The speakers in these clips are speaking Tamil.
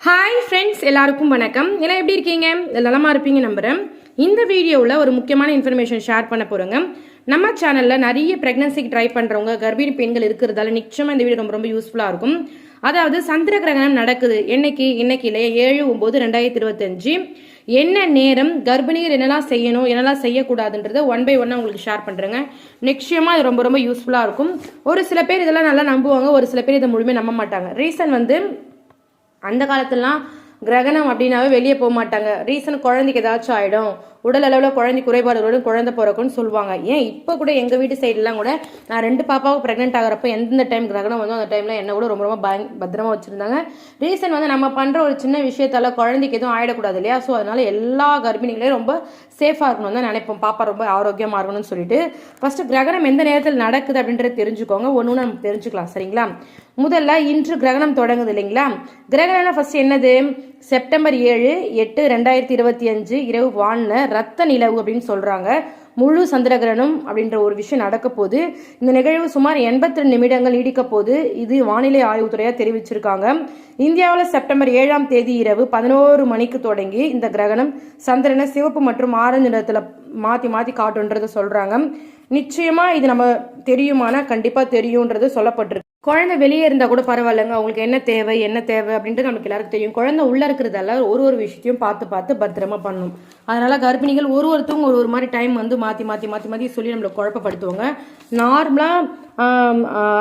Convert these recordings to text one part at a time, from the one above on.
ஹாய் ஃப்ரெண்ட்ஸ் எல்லாருக்கும் வணக்கம். எல்லாம் எப்படி இருக்கீங்க? நலமாக இருப்பீங்க நம்புகிறேன் இந்த வீடியோவில் ஒரு முக்கியமான இன்ஃபர்மேஷன் ஷேர் பண்ண போகிறோங்க நம்ம சேனலில் நிறைய ப்ரெக்னன்சிக்கு ட்ரை பண்ணுறவங்க கர்ப்பிணி பெண்கள் இருக்கிறதால நிச்சயமாக இந்த வீடியோ ரொம்ப ரொம்ப யூஸ்ஃபுல்லாக இருக்கும். அதாவது சந்திர கிரகணம் நடக்குது. என்னைக்கு? இன்னைக்கு இல்லையா? ஏழு ஒம்பது ரெண்டாயிரத்தி இருபத்தஞ்சு. என்ன நேரம்? கர்ப்பிணிகள் என்னெல்லாம் செய்யணும்? என்னெல்லாம் செய்யக்கூடாதுன்றதை ஒன் பை ஒன்னாக உங்களுக்கு ஷேர் பண்ணுறேங்க நிச்சயமாக இது ரொம்ப ரொம்ப யூஸ்ஃபுல்லாக இருக்கும். ஒரு சில பேர் இதெல்லாம் நல்லா நம்புவாங்க. ஒரு சில பேர் இதை முழுமையாக நம்ப மாட்டாங்க. ரீசன் வந்து அந்த காலத்துலலாம் கிரகணம் அப்படின்னாவே வெளியே போக மாட்டாங்க ரீசன் குழந்தைக்கு ஏதாச்சும் ஆகிடும் உடல் அளவில் குழந்தை குறைபாடுகளோட குழந்தை பிறக்கும்னு சொல்லுவாங்க. ஏன் இப்போ கூட எங்கள் வீட்டு சைட்லாம் கூட நான் ரெண்டு பாப்பாவும் ப்ரெக்னென்ட் ஆகிறப்ப எந்தெந்த டைம் கிரகணம் வந்தோ அந்த டைமில் என்ன கூட ரொம்ப ரொம்ப பய பத்திரமா வச்சுருந்தாங்க. ரீசன் வந்து நம்ம பண்ணுற ஒரு சின்ன விஷயத்தால் குழந்தைக்கு எதுவும் ஆகிடக்கூடாது இல்லையா? ஸோ அதனால் எல்லா கர்ப்பிணிகளையும் ரொம்ப சேஃபாக இருக்கணும் தான் நினைப்போம். பாப்பா ரொம்ப ஆரோக்கியமாக இருக்கணும்னு சொல்லிட்டு. ஃபஸ்ட்டு கிரகணம் எந்த நேரத்தில் நடக்குது அப்படின்றத தெரிஞ்சுக்கோங்க. ஒன்று ஒன்று நம்ம தெரிஞ்சுக்கலாம். சரிங்களா? முதல்ல இன்று கிரகணம் தொடங்குது இல்லைங்களா? கிரகணம்னா ஃபர்ஸ்ட் என்னது? செப்டம்பர் ஏழு எட்டு ரெண்டாயிரத்தி இருபத்தி அஞ்சு இரவு வானில் ரத்த நிலவு அப்படின்னு சொல்றாங்க. முழு சந்திரகிரகணம் அப்படின்ற ஒரு விஷயம் நடக்க போது இந்த நிகழ்வு சுமார் எண்பத்தி ரெண்டு நிமிடங்கள் நீடிக்க போது இது வானிலை ஆய்வுத்துறையா தெரிவிச்சிருக்காங்க. இந்தியாவில் செப்டம்பர் ஏழாம் தேதி இரவு பதினோரு மணிக்கு தொடங்கி இந்த கிரகணம் சந்திரனை சிவப்பு மற்றும் ஆரஞ்சு நிறத்துல மாத்தி மாத்தி காட்டுன்றதை சொல்றாங்க. நிச்சயமா இது நம்ம தெரியுமானா? கண்டிப்பா தெரியும்ன்றது சொல்லப்பட்டிருக்கு. குழந்தை வெளியே இருந்தால் கூட பரவாயில்லைங்க. அவங்களுக்கு என்ன தேவை என்ன தேவை அப்படின்ட்டு நமக்கு எல்லாருக்கும் தெரியும். குழந்தை உள்ளே இருக்கிறதால ஒரு ஒரு விஷயத்தையும் பார்த்து பார்த்து பத்திரமா பண்ணணும். அதனால கர்ப்பிணிகள் ஒரு ஒருத்தவங்க ஒரு ஒரு மாதிரி டைம் வந்து மாற்றி மாற்றி மாற்றி மாற்றி சொல்லி நம்மளை குழப்பப்படுத்துவாங்க. நார்மலாக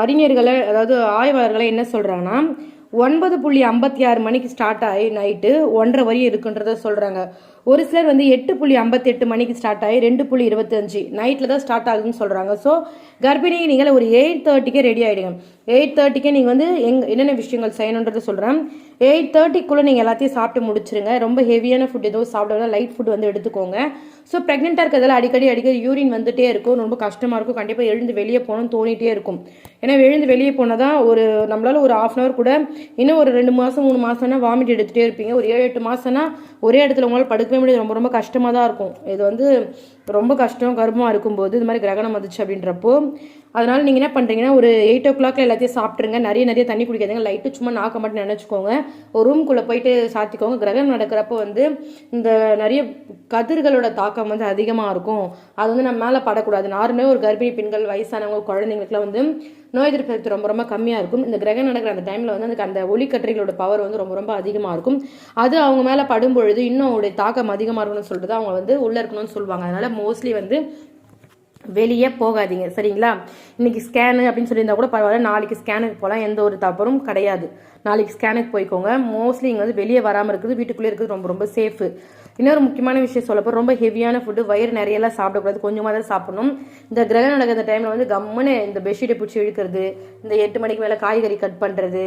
அறிஞர்களை அதாவது ஆய்வாளர்களை என்ன சொல்கிறாங்கன்னா ஒன்பது புள்ளி ஐம்பத்தி ஆறு மணிக்கு ஸ்டார்ட் ஆகி நைட்டு ஒன்றரை வரையும் இருக்குன்றத சொல்கிறாங்க ஒரு சிலர் வந்து எட்டு புள்ளி ஐம்பத்தெட்டு மணிக்கு ஸ்டார்ட் ஆகி ரெண்டு புள்ளி இருபத்தஞ்சு நைட்டில் தான் ஸ்டார்ட் ஆகுதுன்னு சொல்கிறாங்க ஸோ கர்ப்பிணி நீங்கள் ஒரு எயிட் தேர்ட்டிக்கே ரெடி ஆகிடுங்க எயிட் தேர்ட்டிக்கே நீங்கள் வந்து எங் என்னென்ன விஷயங்கள் செய்யணுன்றது சொல்கிறேன் எயிட் தேர்ட்டிக்குள்ளே நீங்கள் எல்லாத்தையும் சாப்பிட்டு முடிச்சிருங்க. ரொம்ப ஹெவியான ஃபுட் எதுவும் சாப்பிட லைட் ஃபுட் வந்து எடுத்துக்கோங்க. ஸோ ப்ரெக்னெண்ட்டாக இருக்கிறதால அடிக்கடி அடிக்கடி யூரின் வந்துட்டே இருக்கும். ரொம்ப கஷ்டமாக இருக்கும். கண்டிப்பாக எழுந்து வெளியே போகணும்னு தோணிட்டே இருக்கும். ஏன்னா எழுந்து வெளியே போனால் தான் ஒரு நம்மளால ஒரு ஆஃப் அன் ஹவர் கூட இன்னும் ஒரு ரெண்டு மாதம் மூணு மாதம்னா வாமிட் எடுத்துகிட்டே இருப்பீங்க. ஒரு ஏழு எட்டு மாதம்னா ஒரே இடத்துல உங்களால் படுக்கவே முடியாது. ரொம்ப ரொம்ப கஷ்டமாக தான் இருக்கும். இது வந்து ரொம்ப கஷ்டம் கர்ப்பமாக இருக்கும்போது இது மாதிரி கிரகணம் வந்துச்சு அப்படின்றப்போ அதனால் நீங்கள் என்ன பண்ணுறீங்கன்னா ஒரு எயிட் ஓ கிளாக்ல எல்லாத்தையும் சாப்பிட்ருங்க நிறைய நிறைய தண்ணி குடிக்காதீங்க. லைட்டு சும்மா நாக்க மட்டும் நினச்சிக்கோங்க. ஒரு ரூம்குள்ளே போயிட்டு சாத்திக்கோங்க. கிரகணம் நடக்கிறப்போ வந்து இந்த நிறைய கதிர்களோட தாக்கம் வந்து அதிகமாக இருக்கும். அது வந்து நம்ம மேலே படக்கூடாது. நார்மலாக ஒரு கர்ப்பிணி பெண்கள் வயசானவங்க குழந்தைங்களுக்குலாம் வந்து நோய் எதிர்ப்பு சக்தி ரொம்ப ரொம்ப கம்மியாக இருக்கும். இந்த கிரகணம் நடக்கிற அந்த டைமில் வந்து அந்த அந்த ஒளிக்கற்றைகளோட பவர் வந்து ரொம்ப ரொம்ப அதிகமாக இருக்கும். அது அவங்க மேலே படும் பொழுது இன்னும் அவங்களுடைய தாக்கம் அதிகமாக இருக்கணும்னு சொல்லிட்டு அவங்க வந்து உள்ளே இருக்கணும்னு சொல்லுவாங்க. அதனால் மோஸ்ட்லி வந்து வெளியே போகாதீங்க சரிங்களா? இன்னைக்கு ஸ்கேனு அப்படின்னு சொல்லியிருந்தா கூட பரவாயில்ல நாளைக்கு ஸ்கேனுக்கு போகலாம் எந்த ஒரு தவறும் கிடையாது. நாளைக்கு ஸ்கேனுக்கு போய்க்கோங்க. மோஸ்ட்லி இங்கே வந்து வெளியே வராமல் இருக்குது வீட்டுக்குள்ளே இருக்குது ரொம்ப ரொம்ப சேஃபு இன்னொரு முக்கியமான விஷயம் சொல்லப்போ ரொம்ப ஹெவியான ஃபுட்டு வயிறு நிறையலாம் சாப்பிடக்கூடாது கொஞ்சமாக தான் சாப்பிடணும். இந்த கிரகணம் நடக்கிற டைமில் வந்து கம்முன்னு இந்த பெட்ஷீட்டை பிடிச்சி இழுக்கிறது இந்த எட்டு மணிக்கு மேலே காய்கறி கட் பண்ணுறது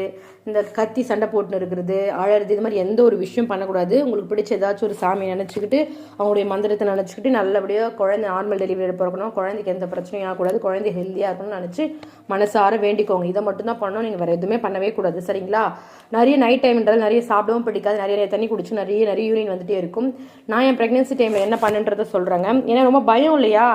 இந்த கத்தி சண்டை போட்டுன்னு இருக்கிறது அழறது இது மாதிரி எந்த ஒரு விஷயம் பண்ணக்கூடாது. உங்களுக்கு பிடிச்ச ஏதாச்சும் ஒரு சாமி நினச்சிக்கிட்டு அவங்களுடைய மந்திரத்தை நினச்சிக்கிட்டு நல்லபடியாக குழந்தை நார்மல் டெலிவரி பிறக்கணும். குழந்தைக்கு எந்த பிரச்சனையும் ஆகக்கூடாது. குழந்தை ஹெல்த்தியாக இருக்கணும்னு நினச்சி மனசார வேண்டிக்கோங்க. இதை மட்டும்தான் பண்ணணும். நீங்கள் வேறு எதுவுமே பண்ணவே கூடாது. சரிங்களா? நிறைய நைட் டைம்ன்றது நிறைய சாப்பிடவும் பிடிக்காது. நிறைய நிறைய தண்ணி குடிச்சு நிறைய நிறைய யூரின் வந்துட்டே இருக்கும். நான் என் ப்ரெக்னென்சி டைமில் என்ன பண்ணுன்றதை சொல்கிறேங்க ஏன்னா ரொம்ப பயம் இல்லையா?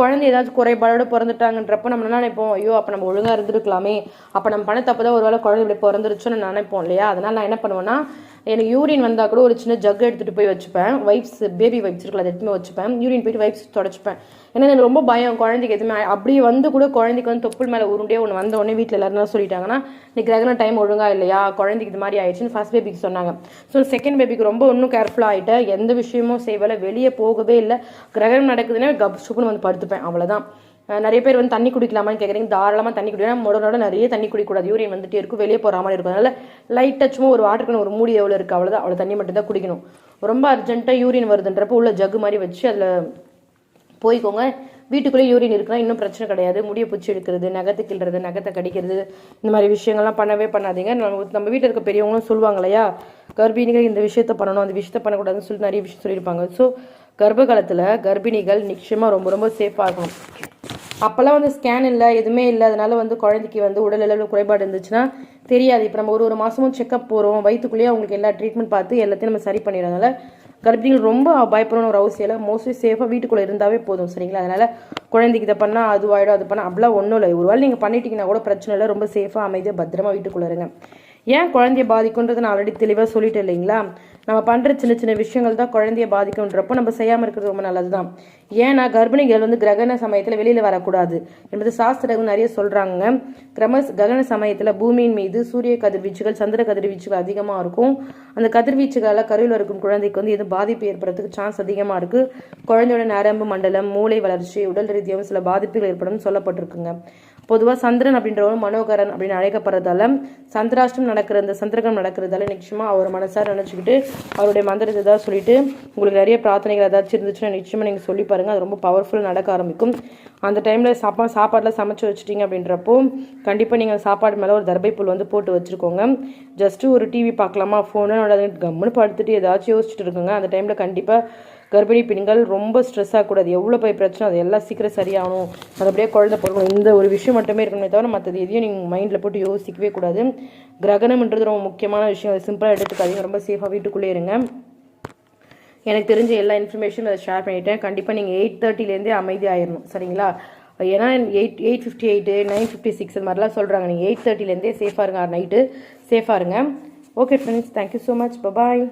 குழந்தை ஏதாச்சும் குறைபாடோட பிறந்துட்டாங்கன்றப்ப நம்ம என்ன நினைப்போம்? ஐயோ அப்போ நம்ம ஒழுங்காக இருந்திருக்கலாமே. அப்போ நம்ம பண்ண தப்பு தான் ஒரு வேளை குழந்தை இப்படி பிறந்துருச்சுன்னு நினைப்போம் இல்லையா? அதனால நான் என்ன பண்ணுவேன்னா எனக்கு யூரின் வந்தால் கூட ஒரு சின்ன ஜக் எடுத்துகிட்டு போய் வச்சுப்பேன். வைப்ஸ் பேபி வைப்ஸ் இருக்குல்ல அதை எடுத்துமே வச்சுப்பேன். யூரின் போயிட்டு வைப்ஸ் தொடச்சிப்பேன். ஏன்னா எனக்கு ரொம்ப பயம் குழந்தைக்கு எதுவுமே. அப்படியே அப்படி வந்து கூட குழந்தைக்கு வந்து தொப்புள் மேலே உருண்டே ஒன்று வந்த உடனே வீட்டில் எல்லாரும் சொல்லிட்டாங்கன்னா இன்னைக்கு கிரகணம் டைம் ஒழுங்காக இல்லையா? குழந்தைக்கு இது மாதிரி ஆயிடுச்சுன்னு ஃபர்ஸ்ட் பேபிக்கு சொன்னாங்க. ஸோ செகண்ட் பேபிக்கு ரொம்ப இன்னும் கேர்ஃபுல்லாக ஆகிட்டேன் எந்த விஷயமும் செய்வலை வெளியே போகவே இல்லை. கிரகணம் நடக்குதுன்னா கப் சுப்புன்னு வந்து படுத்துப்பேன். அவ்வளோதான் நிறைய பேர் வந்து தண்ணி குடிக்கலாமான்னு கேட்குறீங்க தாராளமாக தண்ணி குடிக்கலாம் முடனோட நிறைய தண்ணி குடிக்கக்கூடாது. யூரின் வந்துட்டே இருக்கும் வெளியே போகிற மாதிரி இருக்கும். அதனால் லைட் சும்மா ஒரு வாட்டருக்கு ஒரு மூடி எவ்வளோ இருக்குது அவ்வளோதான் அவ்வளோ தண்ணி மட்டும் தான் குடிக்கணும். ரொம்ப அர்ஜென்ட்டாக யூரின் வருதுன்றப்போ உள்ள ஜக்கு மாதிரி வச்சு அதில் போய்க்கோங்க. வீட்டுக்குள்ளே யூரின் இருக்குன்னா இன்னும் பிரச்சனை கிடையாது. முடியை பிடிச்சி எடுக்கிறது நகத்தை கிள்றது நகத்தை கடிக்கிறது இந்த மாதிரி விஷயங்கள்லாம் பண்ணவே பண்ணாதீங்க. நம்ம நம்ம வீட்டில் இருக்க பெரியவங்களும் சொல்லுவாங்க இல்லையா? கர்ப்பிணிகள் இந்த விஷயத்த பண்ணணும் அந்த விஷயத்த பண்ணக்கூடாதுன்னு சொல்லி நிறைய விஷயம் சொல்லியிருப்பாங்க. ஸோ கர்ப்ப காலத்தில் கர்ப்பிணிகள் நிச்சயமாக ரொம்ப ரொம்ப சேஃபாக இருக்கணும் அப்போல்லாம் வந்து ஸ்கேன் இல்லை எதுவுமே இல்லை. அதனால வந்து குழந்தைக்கு வந்து உடல் அளவில் குறைபாடு இருந்துச்சுன்னா தெரியாது. இப்போ நம்ம ஒரு ஒரு மாதமும் செக்கப் போகிறோம் வயிற்றுக்குள்ளேயே அவங்களுக்கு எல்லா ட்ரீட்மெண்ட் பார்த்து எல்லாத்தையும் நம்ம சரி பண்ணிடுறதுனால கர்ப்பிணிகள் ரொம்ப பயப்படணும் ஒரு அவசியம் இல்லை. மோஸ்ட்லி சேஃபாக வீட்டுக்குள்ளே இருந்தாவே போதும் சரிங்களா? அதனால் குழந்தைக்கு இதை பண்ணால் அது ஆகிடும் அது பண்ணால் அப்படிலாம் ஒன்றும் இல்லை. ஒரு வேளை நீங்கள் பண்ணிட்டீங்கன்னா கூட பிரச்சனை இல்லை. ரொம்ப சேஃபாக அமைதியாக பத்திரமா வீட்டுக்குள்ளே இருங்க. ஏன் குழந்தைய பாதிக்குன்றது நான் ஆல்ரெடி தெளிவாக சொல்லிட்டேன் இல்லைங்களா? நம்ம பண்ணுற சின்ன சின்ன விஷயங்கள் தான் குழந்தைய பாதிக்குன்றப்போ நம்ம செய்யாமல் இருக்கிறது ரொம்ப நல்லது தான் ஏன்னா கர்ப்பிணிகள் வந்து கிரகண சமயத்தில் வெளியில் வரக்கூடாது என்பது சாஸ்திரங்கள் நிறைய சொல்கிறாங்க கிரம கிரகண சமயத்தில் பூமியின் மீது சூரிய கதிர்வீச்சுகள் சந்திர கதிர்வீச்சுகள் அதிகமாக இருக்கும். அந்த கதிர்வீச்சுகளால் கருவில் இருக்கும் குழந்தைக்கு வந்து எதுவும் பாதிப்பு ஏற்படுறதுக்கு சான்ஸ் அதிகமாக இருக்குது குழந்தையோட நரம்பு மண்டலம் மூளை வளர்ச்சி உடல் ரீதியாகவும் சில பாதிப்புகள் ஏற்படும் சொல்லப்பட்டிருக்குங்க. பொதுவாக சந்திரன் அப்படின்றவரும் மனோகரன் அப்படின்னு அழைக்கப்படுறதால சந்திராஷ்டம் நடக்கிற இந்த சந்திரகம் நடக்கிறதால நிச்சயமாக அவர் மனசார நினச்சிக்கிட்டு அவருடைய மந்திரத்தை ஏதாவது சொல்லிட்டு உங்களுக்கு நிறைய பிரார்த்தனைகள் ஏதாச்சும் இருந்துச்சுன்னா நிச்சயமாக நீங்கள் சொல்லி பாருங்கள் அது ரொம்ப பவர்ஃபுல்லாக நடக்க ஆரம்பிக்கும். அந்த டைமில் சாப்பா சாப்பாடெலாம் சமைச்சு வச்சுட்டீங்க அப்படின்றப்போ கண்டிப்பாக நீங்கள் சாப்பாடு மேலே ஒரு தர்பைப்புல் வந்து போட்டு வச்சுருக்கோங்க. ஜஸ்ட்டு ஒரு டிவி பார்க்கலாமா? ஃபோனு கம்முன்னு படுத்துட்டு ஏதாச்சும் யோசிச்சுட்டு இருக்குங்க. அந்த டைமில் கண்டிப்பாக கர்ப்பிணி பெண்கள் ரொம்ப ஸ்ட்ரெஸ் ஆகக்கூடாது எவ்வளோ போய் பிரச்சனை அது எல்லாம் சீக்கிரம் சரியாகணும். அது அப்படியே குழந்தை பிறக்கணும். இந்த ஒரு விஷயம் மட்டுமே இருக்கணுமே தவிர மற்றது எதையும் நீங்கள் மைண்டில் போட்டு யோசிக்கவே கூடாது. கிரகணம்ன்றது ரொம்ப முக்கியமான விஷயம். அது சிம்பிளாக எடுத்துக்காதீங்க. ரொம்ப சேஃபாக வீட்டுக்குள்ளே இருங்க. எனக்கு தெரிஞ்ச எல்லா இன்ஃபர்மேஷனும் அதை ஷேர் பண்ணிட்டேன். கண்டிப்பாக நீங்கள் எயிட் தேர்ட்டிலேருந்தே அமைதி ஆயிடணும் சரிங்களா? ஏன்னா eight eight fifty eight nine fifty six அது மாதிரிலாம் சொல்கிறாங்க நீங்கள் எயிட் தேர்ட்டிலேருந்தே சேஃபாக இருங்க. நைட்டு சேஃபாக இருங்க. Okay friends thank you so much bye bye